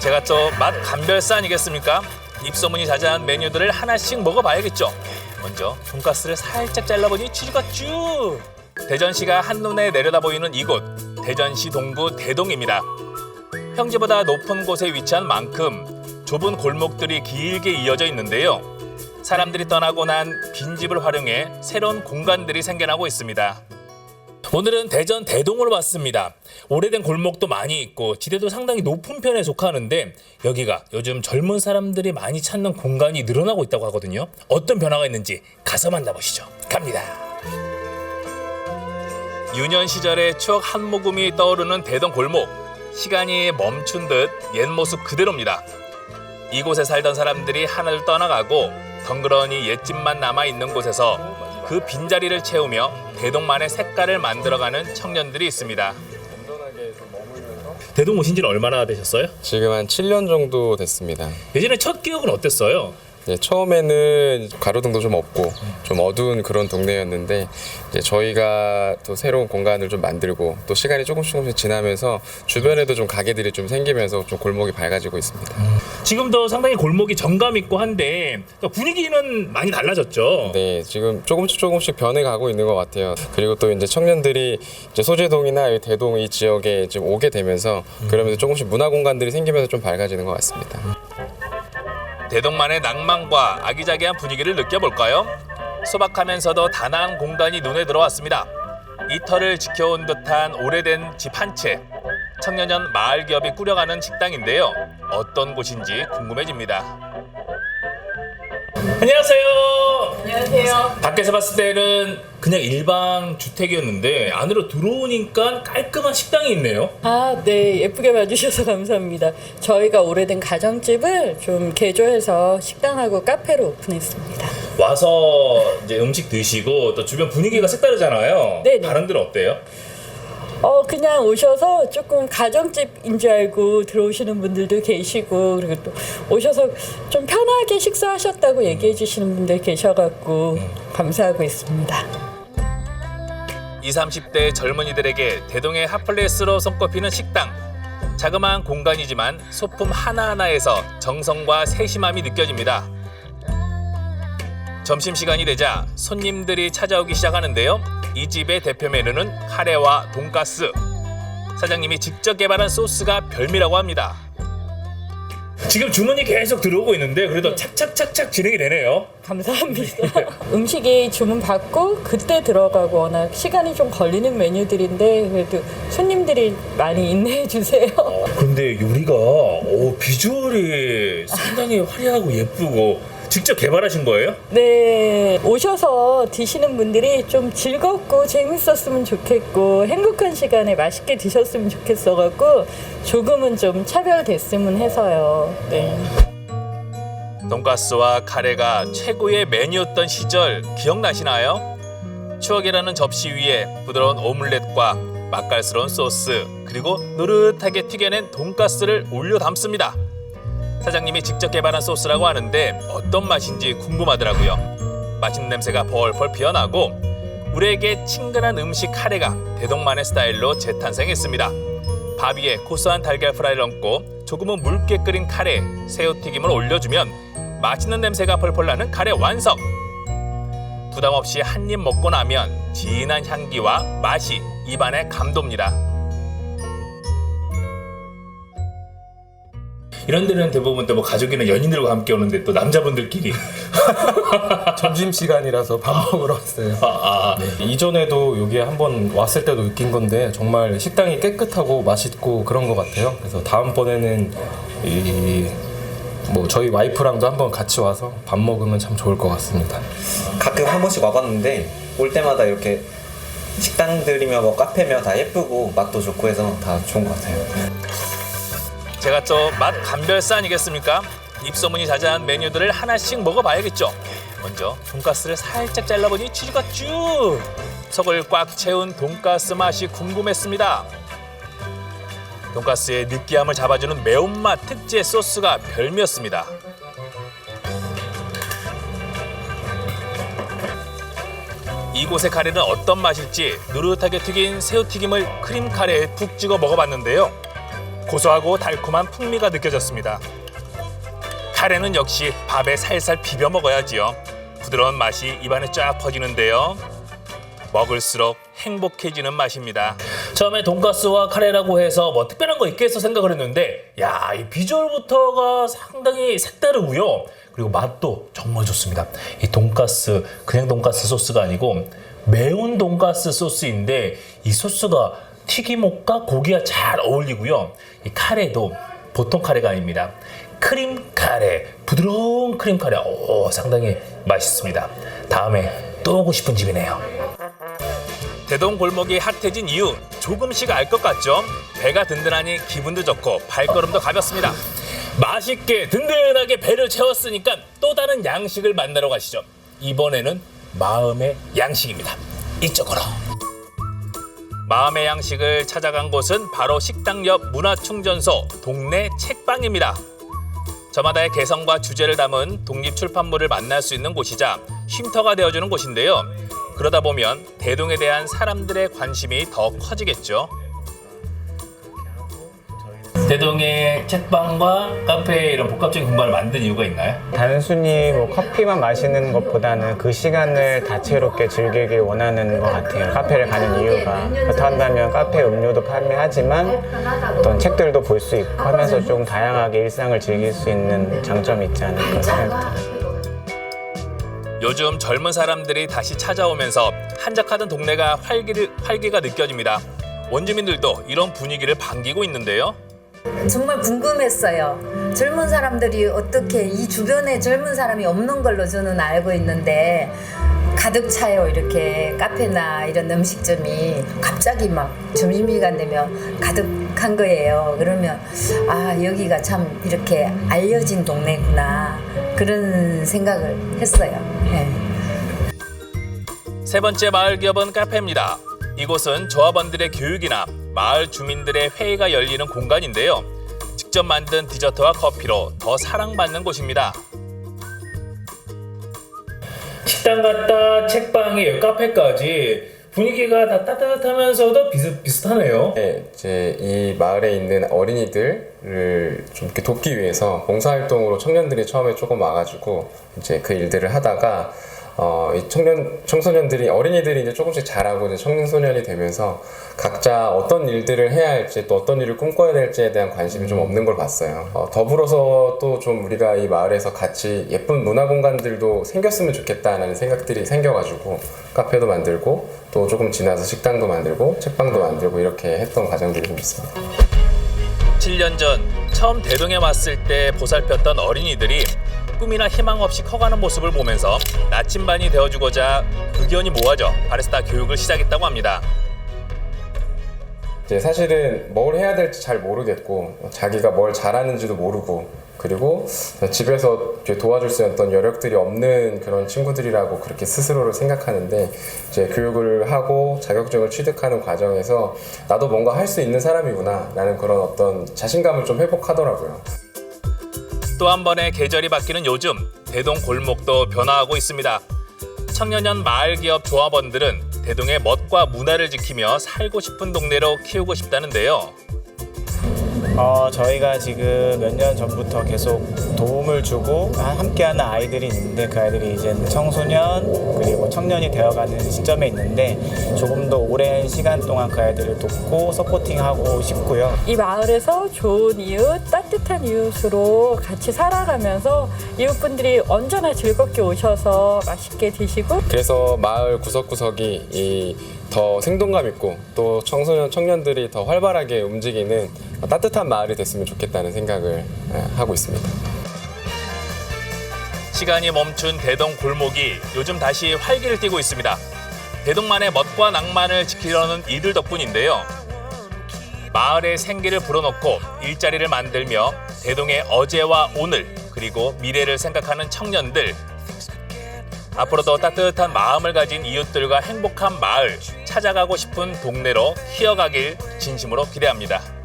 제가 또 맛 감별사 아니겠습니까? 입소문이 자자한 메뉴들을 하나씩 먹어봐야겠죠. 먼저 돈가스를 살짝 잘라보니 치즈가 쭉. 대전시가 한눈에 내려다 보이는 이곳 대전시 동구 대동입니다. 평지보다 높은 곳에 위치한 만큼 좁은 골목들이 길게 이어져 있는데요. 사람들이 떠나고 난 빈집을 활용해 새로운 공간들이 생겨나고 있습니다. 오늘은 대전 대동으로 왔습니다. 오래된 골목도 많이 있고 지대도 상당히 높은 편에 속하는데 여기가 요즘 젊은 사람들이 많이 찾는 공간이 늘어나고 있다고 하거든요. 어떤 변화가 있는지 가서 만나보시죠. 갑니다. 유년 시절의 추억 한 모금이 떠오르는 대동 골목. 시간이 멈춘 듯 옛 모습 그대로입니다. 이곳에 살던 사람들이 하늘을 떠나가고 덩그러니 옛집만 남아 있는 곳에서 그 빈자리를 채우며 대동만의 색깔을 만들어가는 청년들이 있습니다. 대동 오신 지는 얼마나 되셨어요? 지금 한 7년 정도 됐습니다. 예전에 첫 기억은 어땠어요? 네, 처음에는 가로등도 좀 없고 좀 어두운 그런 동네였는데 이제 저희가 또 새로운 공간을 좀 만들고 또 시간이 조금씩 조금씩 지나면서 주변에도 좀 가게들이 좀 생기면서 좀 골목이 밝아지고 있습니다. 지금도 상당히 골목이 정감 있고 한데 분위기는 많이 달라졌죠. 네, 지금 조금씩 조금씩 변해가고 있는 것 같아요. 그리고 또 이제 청년들이 이제 소재동이나 이 대동 이 지역에 지금 오게 되면서 그러면서 조금씩 문화 공간들이 생기면서 좀 밝아지는 것 같습니다. 대동만의 낭만과 아기자기한 분위기를 느껴볼까요? 소박하면서도 단아한 공간이 눈에 들어왔습니다. 이 터를 지켜온 듯한 오래된 집 한 채. 청년년 마을 기업이 꾸려가는 식당인데요. 어떤 곳인지 궁금해집니다. 안녕하세요. 밖에서 봤을 때는 그냥 일반 주택이었는데 안으로 들어오니까 깔끔한 식당이 있네요. 아, 네. 예쁘게 봐주셔서 감사합니다. 저희가 오래된 가정집을 좀 개조해서 식당하고 카페로 오픈했습니다. 와서 이제 음식 드시고 또 주변 분위기가 색다르잖아요. 네네. 다른 데는 어때요? 어, 그냥 오셔서 조금 가정집인 줄 알고 들어오시는 분들도 계시고, 그리고 또 오셔서 좀 편하게 식사하셨다고 얘기해 주시는 분들 계셔갖고 감사하고 있습니다. 20, 30대 젊은이들에게 대동의 핫플레이스로 손꼽히는 식당. 자그마한 공간이지만 소품 하나하나에서 정성과 세심함이 느껴집니다. 점심시간이 되자 손님들이 찾아오기 시작하는데요. 이 집의 대표 메뉴는 카레와 돈가스. 사장님이 직접 개발한 소스가 별미라고 합니다. 지금 주문이 계속 들어오고 있는데 그래도 착착착착 진행이 되네요. 감사합니다. 음식이 주문 받고 그때 들어가고 워낙 시간이 좀 걸리는 메뉴들인데 그래도 손님들이 많이 인내해 주세요. 근데 요리가 오, 비주얼이 상당히 화려하고 예쁘고 직접 개발하신 거예요? 네, 오셔서 드시는 분들이 좀 즐겁고 재밌었으면 좋겠고 행복한 시간에 맛있게 드셨으면 좋겠어갖고 조금은 좀 차별됐으면 해서요. 네. 돈가스와 카레가 최고의 메뉴였던 시절 기억나시나요? 추억이라는 접시 위에 부드러운 오믈렛과 맛깔스러운 소스 그리고 노릇하게 튀겨낸 돈가스를 올려 담습니다. 사장님이 직접 개발한 소스라고 하는데 어떤 맛인지 궁금하더라고요. 맛있는 냄새가 벌벌 피어나고 우리에게 친근한 음식 카레가 대동만의 스타일로 재탄생했습니다. 밥 위에 고소한 달걀 프라이를 얹고 조금은 묽게 끓인 카레, 새우튀김을 올려주면 맛있는 냄새가 펄펄 나는 카레 완성! 부담 없이 한 입 먹고 나면 진한 향기와 맛이 입안에 감돕니다. 이런 데는 대부분 또 뭐 가족이나 연인들과 함께 오는데 또 남자분들끼리 점심 시간이라서 밥 먹으러 왔어요. 아, 아, 네, 이전에도 여기 에 한번 왔을 때도 느낀 건데 정말 식당이 깨끗하고 맛있고 그런 것 같아요. 그래서 다음번에는 이 뭐 저희 와이프랑도 한번 같이 와서 밥 먹으면 참 좋을 것 같습니다. 가끔 한 번씩 와봤는데 올 때마다 이렇게 식당들이며 뭐 카페며 다 예쁘고 맛도 좋고 해서 다 좋은 것 같아요. 제가 또 맛 감별사 아니겠습니까? 입소문이 자자한 메뉴들을 하나씩 먹어봐야겠죠. 먼저 돈가스를 살짝 잘라보니 치즈가 쭉 속을 꽉 채운 돈가스 맛이 궁금했습니다. 돈가스의 느끼함을 잡아주는 매운맛 특제 소스가 별미였습니다. 이곳의 카레는 어떤 맛일지 노릇하게 튀긴 새우튀김을 크림 카레에 푹 찍어 먹어봤는데요. 고소하고 달콤한 풍미가 느껴졌습니다. 카레는 역시 밥에 살살 비벼 먹어야지요. 부드러운 맛이 입안에 쫙 퍼지는데요. 먹을수록 행복해지는 맛입니다. 처음에 돈가스와 카레라고 해서 뭐 특별한 거 있겠어 생각을 했는데 야, 이 비주얼부터가 상당히 색다르고요. 그리고 맛도 정말 좋습니다. 이 돈가스 그냥 돈가스 소스가 아니고 매운 돈가스 소스인데 이 소스가 튀김옷과 고기가 잘 어울리고요. 이 카레도 보통 카레가 아닙니다. 크림 카레, 부드러운 크림 카레, 오 상당히 맛있습니다. 다음에 또 오고 싶은 집이네요. 대동 골목이 핫해진 이유 조금씩 알 것 같죠? 배가 든든하니 기분도 좋고 발걸음도 가볍습니다. 맛있게 든든하게 배를 채웠으니까 또 다른 양식을 만나러 가시죠. 이번에는 마음의 양식입니다. 이쪽으로. 마음의 양식을 찾아간 곳은 바로 식당 옆 문화충전소 동네 책방입니다. 저마다의 개성과 주제를 담은 독립 출판물을 만날 수 있는 곳이자 쉼터가 되어주는 곳인데요. 그러다 보면 대동에 대한 사람들의 관심이 더 커지겠죠. 대동의 책방과 카페 이런 복합적인 공간을 만든 이유가 있나요? 단순히 뭐 커피만 마시는 것보다는 그 시간을 다채롭게 즐기길 원하는 것 같아요. 카페를 가는 이유가 그렇다 한다면 카페 음료도 판매하지만 어떤 책들도 볼 수 있고 하면서 좀 다양하게 일상을 즐길 수 있는 장점이 있지 않을까 생각합니다. 요즘 젊은 사람들이 다시 찾아오면서 한적하던 동네가 활기를, 활기가 느껴집니다. 원주민들도 이런 분위기를 반기고 있는데요. 정말 궁금했어요. 젊은 사람들이 어떻게 이 주변에 젊은 사람이 없는 걸로 저는 알고 있는데 가득 차요 이렇게 카페나 이런 음식점이 갑자기 막 점심시간 되면 가득한 거예요. 그러면 아 여기가 참 이렇게 알려진 동네구나 그런 생각을 했어요. 네. 세 번째 마을 기업은 카페입니다. 이곳은 조합원들의 교육이나 마을 주민들의 회의가 열리는 공간인데요. 직접 만든 디저트와 커피로 더 사랑받는 곳입니다. 식당 갔다 책방에 카페까지 분위기가 다 따뜻하면서도 비슷, 비슷하네요. 네, 이제 이 마을에 있는 어린이들을 좀 이렇게 돕기 위해서 봉사활동으로 청년들이 처음에 조금 와가지고 이제 그 일들을 하다가 어, 이 청년 청소년들이 어린이들이 이제 조금씩 자라고 이제 청소년이 되면서 각자 어떤 일들을 해야 할지 또 어떤 일을 꿈꿔야 될지에 대한 관심이 좀 없는 걸 봤어요. 어, 더불어서 또 좀 우리가 이 마을에서 같이 예쁜 문화 공간들도 생겼으면 좋겠다라는 생각들이 생겨가지고 카페도 만들고 또 조금 지나서 식당도 만들고 책방도 만들고 이렇게 했던 과정들이 좀 있습니다. 7년 전 처음 대동에 왔을 때 보살폈던 어린이들이 꿈이나 희망 없이 커가는 모습을 보면서 나침반이 되어주고자 의견이 모아져 바리스타 교육을 시작했다고 합니다. 이제 사실은 뭘 해야 될지 잘 모르겠고 자기가 뭘 잘하는지도 모르고 그리고 집에서 도와줄 수 있는 어떤 여력들이 없는 그런 친구들이라고 그렇게 스스로를 생각하는데 이제 교육을 하고 자격증을 취득하는 과정에서 나도 뭔가 할 수 있는 사람이구나 라는 그런 어떤 자신감을 좀 회복하더라고요. 또 한 번의 계절이 바뀌는 요즘 대동 골목도 변화하고 있습니다. 청년년 마을 기업 조합원들은 대동의 멋과 문화를 지키며 살고 싶은 동네로 키우고 싶다는데요. 어, 저희가 지금 몇 년 전부터 계속 도움을 주고 하- 함께하는 아이들이 있는데 그 아이들이 이제 청소년 그리고 청년이 되어가는 시점에 있는데 조금 더 오랜 시간 동안 그 아이들을 돕고 서포팅하고 싶고요. 이 마을에서 좋은 이웃, 따뜻한 이웃으로 같이 살아가면서 이웃분들이 언제나 즐겁게 오셔서 맛있게 드시고 그래서 마을 구석구석이 이 더 생동감 있고 또 청소년 청년들이 더 활발하게 움직이는 따뜻한 마을이 됐으면 좋겠다는 생각을 예, 하고 있습니다. 시간이 멈춘 대동 골목이 요즘 다시 활기를 띠고 있습니다. 대동만의 멋과 낭만을 지키려는 이들 덕분인데요. 마을의 생기를 불어넣고 일자리를 만들며 대동의 어제와 오늘 그리고 미래를 생각하는 청년들 앞으로도 따뜻한 마음을 가진 이웃들과 행복한 마을 찾아가고 싶은 동네로 키워가길 진심으로 기대합니다.